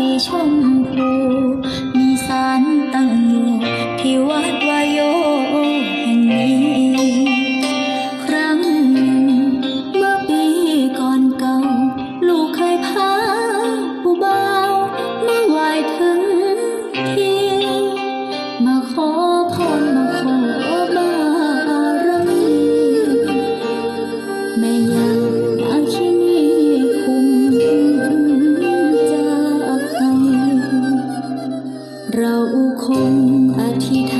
สีชมพู มีสารตั้งอยู่ที่วัด พา